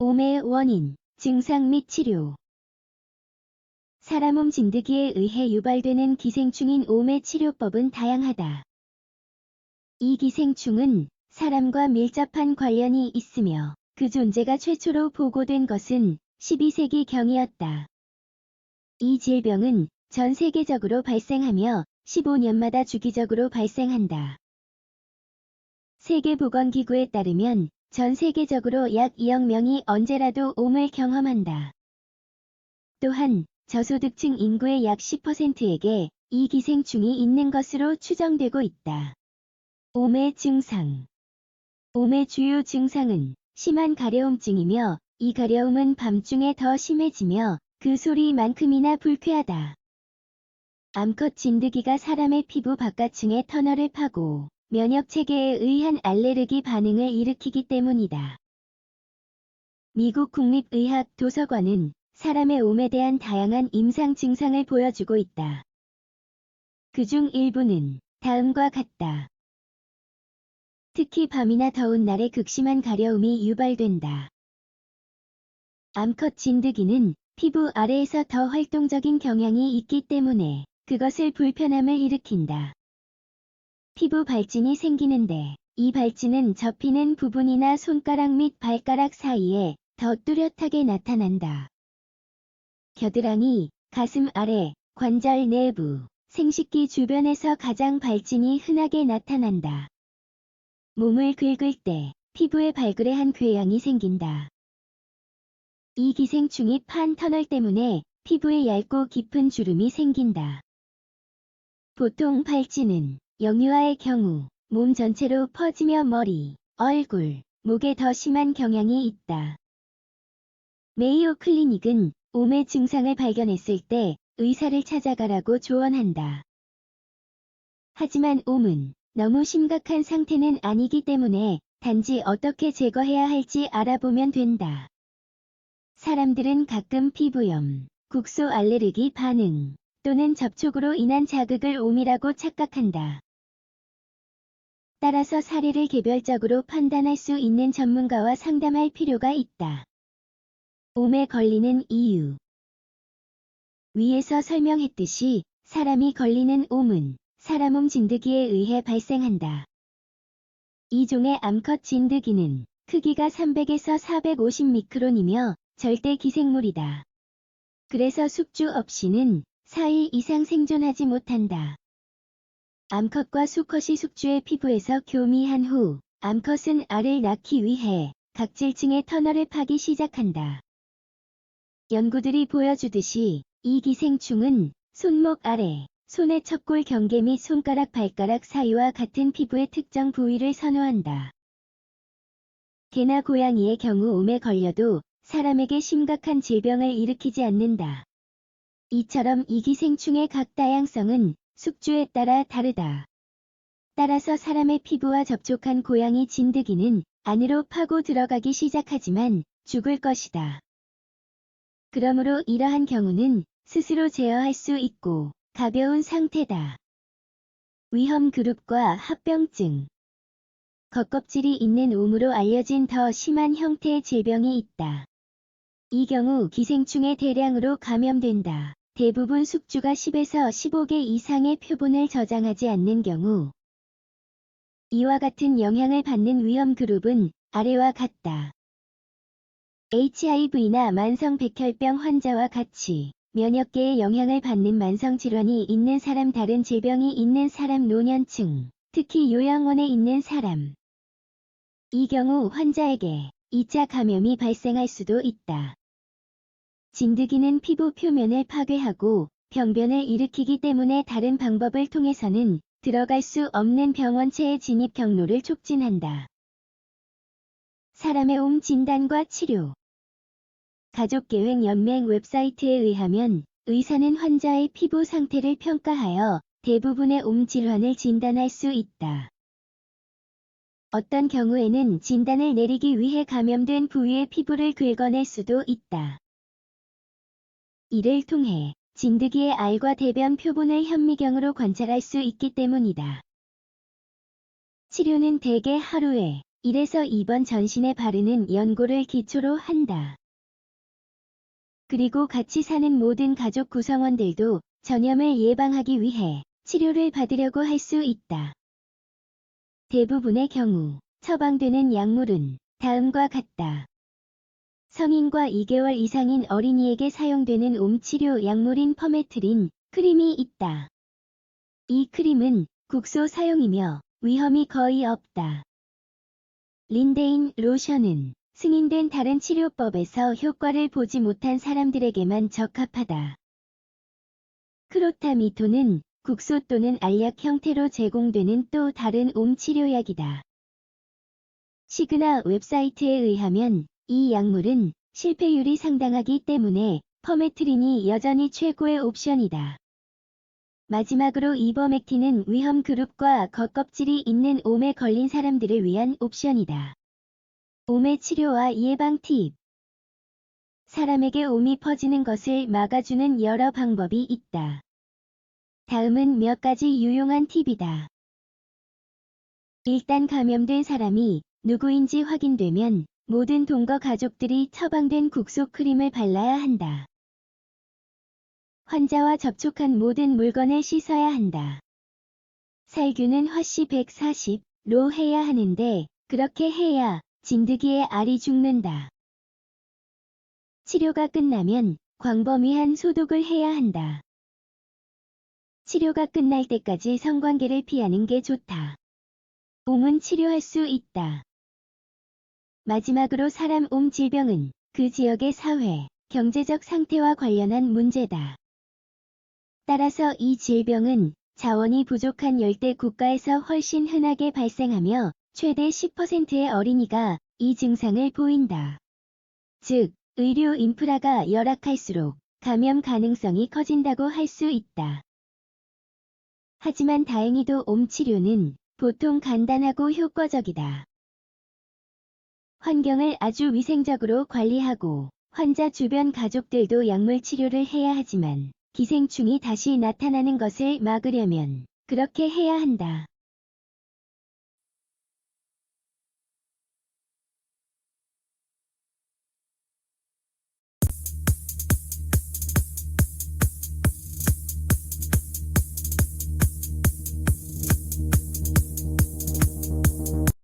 옴의 원인, 증상 및 치료 사람 옴 진드기에 의해 유발되는 기생충인 옴의 치료법은 다양하다. 이 기생충은 사람과 밀접한 관련이 있으며 그 존재가 최초로 보고된 것은 12세기 경이었다. 이 질병은 전 세계적으로 발생하며 15년마다 주기적으로 발생한다. 세계보건기구에 따르면 전 세계적으로 약 2억 명이 언제라도 옴을 경험한다. 또한 저소득층 인구의 약 10%에게 이 기생충이 있는 것으로 추정되고 있다. 옴의 증상 옴의 주요 증상은 심한 가려움증이며 이 가려움은 밤중에 더 심해지며 그 소리만큼이나 불쾌하다. 암컷 진드기가 사람의 피부 바깥층의 터널을 파고 면역체계에 의한 알레르기 반응을 일으키기 때문이다. 미국 국립의학 도서관은 사람의 옴에 대한 다양한 임상 증상을 보여주고 있다. 그중 일부는 다음과 같다. 특히 밤이나 더운 날에 극심한 가려움이 유발된다. 암컷 진드기는 피부 아래에서 더 활동적인 경향이 있기 때문에 그것을 불편함을 일으킨다. 피부 발진이 생기는데 이 발진은 접히는 부분이나 손가락 및 발가락 사이에 더 뚜렷하게 나타난다. 겨드랑이, 가슴 아래, 관절 내부, 생식기 주변에서 가장 발진이 흔하게 나타난다. 몸을 긁을 때 피부에 발그레 한 궤양이 생긴다. 이 기생충이 판 터널 때문에 피부에 얇고 깊은 주름이 생긴다. 보통 발진은 영유아의 경우 몸 전체로 퍼지며 머리, 얼굴, 목에 더 심한 경향이 있다. 메이오 클리닉은 옴의 증상을 발견했을 때 의사를 찾아가라고 조언한다. 하지만 옴은 너무 심각한 상태는 아니기 때문에 단지 어떻게 제거해야 할지 알아보면 된다. 사람들은 가끔 피부염, 국소 알레르기 반응 또는 접촉으로 인한 자극을 옴이라고 착각한다. 따라서 사례를 개별적으로 판단할 수 있는 전문가와 상담할 필요가 있다. 옴에 걸리는 이유 위에서 설명했듯이 사람이 걸리는 옴은 사람 옴 진드기에 의해 발생한다. 이 종의 암컷 진드기는 크기가 300에서 450 미크론이며 절대 기생물이다. 그래서 숙주 없이는 4일 이상 생존하지 못한다. 암컷과 수컷이 숙주의 피부에서 교미한 후 암컷은 알을 낳기 위해 각질층의 터널을 파기 시작한다. 연구들이 보여주듯이 이 기생충은 손목 아래, 손의 척골 경계 및 손가락 발가락 사이와 같은 피부의 특정 부위를 선호한다. 개나 고양이의 경우 옴에 걸려도 사람에게 심각한 질병을 일으키지 않는다. 이처럼 이 기생충의 각 다양성은 숙주에 따라 다르다. 따라서 사람의 피부와 접촉한 고양이 진드기는 안으로 파고 들어가기 시작하지만 죽을 것이다. 그러므로 이러한 경우는 스스로 제어할 수 있고 가벼운 상태다. 위험 그룹과 합병증 겉껍질이 있는 옴으로 알려진 더 심한 형태의 질병이 있다. 이 경우 기생충에 대량으로 감염된다. 대부분 숙주가 10에서 15개 이상의 표본을 저장하지 않는 경우 이와 같은 영향을 받는 위험 그룹은 아래와 같다. HIV나 만성 백혈병 환자와 같이 면역계의 영향을 받는 만성 질환이 있는 사람 다른 질병이 있는 사람 노년층, 특히 요양원에 있는 사람. 이 경우 환자에게 2차 감염이 발생할 수도 있다. 진드기는 피부 표면을 파괴하고 병변을 일으키기 때문에 다른 방법을 통해서는 들어갈 수 없는 병원체의 진입 경로를 촉진한다. 사람의 옴 진단과 치료 가족계획연맹 웹사이트에 의하면 의사는 환자의 피부 상태를 평가하여 대부분의 옴 질환을 진단할 수 있다. 어떤 경우에는 진단을 내리기 위해 감염된 부위의 피부를 긁어낼 수도 있다. 이를 통해 진드기의 알과 대변 표본을 현미경으로 관찰할 수 있기 때문이다. 치료는 대개 하루에 1에서 2번 전신에 바르는 연고를 기초로 한다. 그리고 같이 사는 모든 가족 구성원들도 전염을 예방하기 위해 치료를 받으려고 할 수 있다. 대부분의 경우 처방되는 약물은 다음과 같다. 성인과 2개월 이상인 어린이에게 사용되는 옴치료 약물인 퍼메트린 크림이 있다. 이 크림은 국소 사용이며 위험이 거의 없다. 린데인 로션은 승인된 다른 치료법에서 효과를 보지 못한 사람들에게만 적합하다. 크로타미토는 국소 또는 알약 형태로 제공되는 또 다른 옴 치료약이다. 시그나 웹사이트에 의하면 이 약물은 실패율이 상당하기 때문에 퍼메트린이 여전히 최고의 옵션이다. 마지막으로 이버맥틴은 위험 그룹과 겉껍질이 있는 옴에 걸린 사람들을 위한 옵션이다. 옴의 치료와 예방 팁 사람에게 옴이 퍼지는 것을 막아주는 여러 방법이 있다. 다음은 몇 가지 유용한 팁이다. 일단 감염된 사람이 누구인지 확인되면 모든 동거 가족들이 처방된 국소 크림을 발라야 한다. 환자와 접촉한 모든 물건을 씻어야 한다. 살균은 화씨 140로 해야 하는데 그렇게 해야 진드기의 알이 죽는다. 치료가 끝나면 광범위한 소독을 해야 한다. 치료가 끝날 때까지 성관계를 피하는 게 좋다. 옴은 치료할 수 있다. 마지막으로 사람 옴 질병은 그 지역의 사회, 경제적 상태와 관련한 문제다. 따라서 이 질병은 자원이 부족한 열대 국가에서 훨씬 흔하게 발생하며 최대 10%의 어린이가 이 증상을 보인다. 즉, 의료 인프라가 열악할수록 감염 가능성이 커진다고 할 수 있다. 하지만 다행히도 옴 치료는 보통 간단하고 효과적이다. 환경을 아주 위생적으로 관리하고 환자 주변 가족들도 약물 치료를 해야 하지만 기생충이 다시 나타나는 것을 막으려면 그렇게 해야 한다.